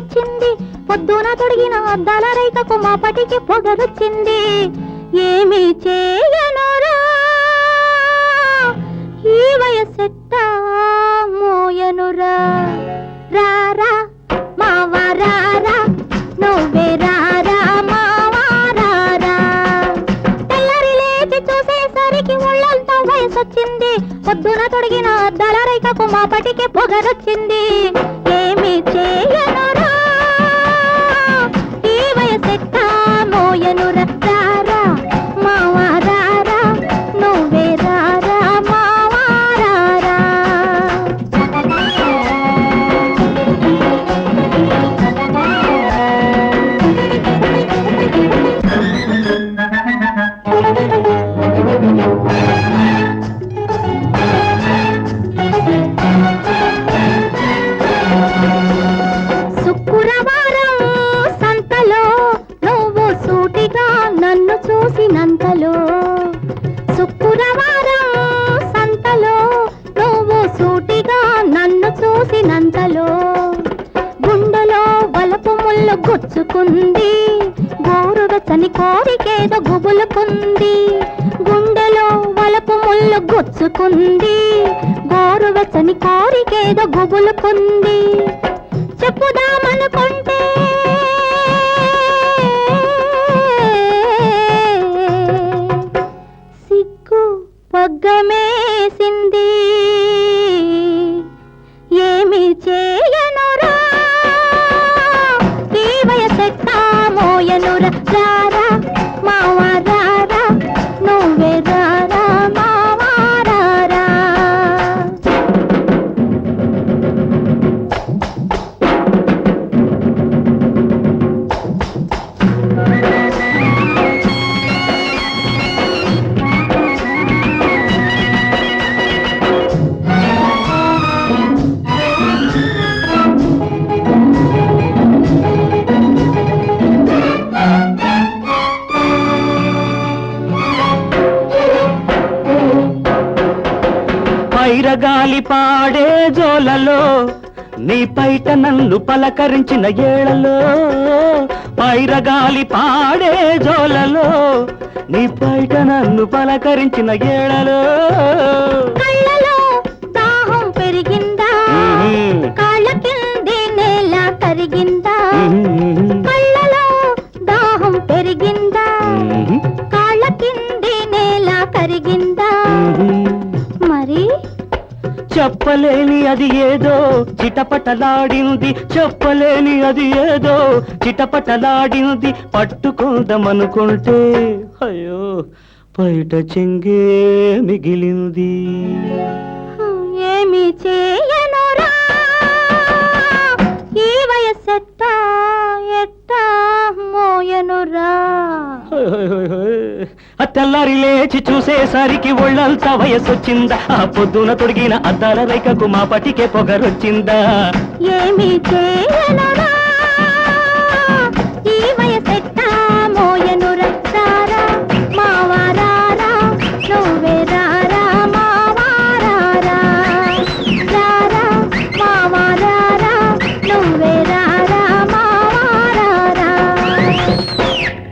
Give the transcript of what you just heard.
వయసొచ్చింది పొద్దున తొడిగిన అద్దాల రైకకు మాపటికి పొగరొచ్చింది ఏమి చేయనురా. ఈ వయసెట్ట మోయనురా. రారా మావా రారా నువ్వే రారా మావా రారా తెల్లారి లేచి చూసేసరికి ఒళ్ళంతా వయసొచ్చింది. పొద్దున తొడిగిన అద్దాల రైకకు మాపటికి పొగరొచ్చింది ఏమి చేయనురా. మోయనురా సంతలో శుక్రవారం సంతలో నువ్వు సూటిగా నన్ను చూసినంతలో. గుండెలో వలపు ముళ్ళు గుచ్చుకుంది గోరువెచ్చని కోరికేదో గుబులుకుంది. గుండెలో వలపు ముళ్ళు గుచ్చుకుంది గోరువెచ్చని కోరికేదో గుబులుకుంది. చెప్పుదామనుకుంటే మోయనురా పైరగాలి పాడే జోలలో నీ పైట నన్ను పలకరించిన ఏళలో పైరగాలి పాడే జోలలో నీ పైట నన్ను పలకరించిన ఏళలో చెప్పలేని అది ఏదో చిటపటలాడింది. చెప్పలేని అది ఏదో చిటపటలాడింది. పట్టుకుందామనుకుంటే అయ్యో బయట చెంగే మిగిలింది. ఏమి చేయనురా? ఈ వయసెట్టా ఎట్టా మోయనురా? తెల్లారి లేచి చూసేసరికి ఒళ్ళంతా వయసొచ్చిందా? ఆ పొద్దున తొడిగిన అద్దాల రైకకు మా పటికే పొగరొచ్చిందా? ఏమి చేయనురా ఈ వయసు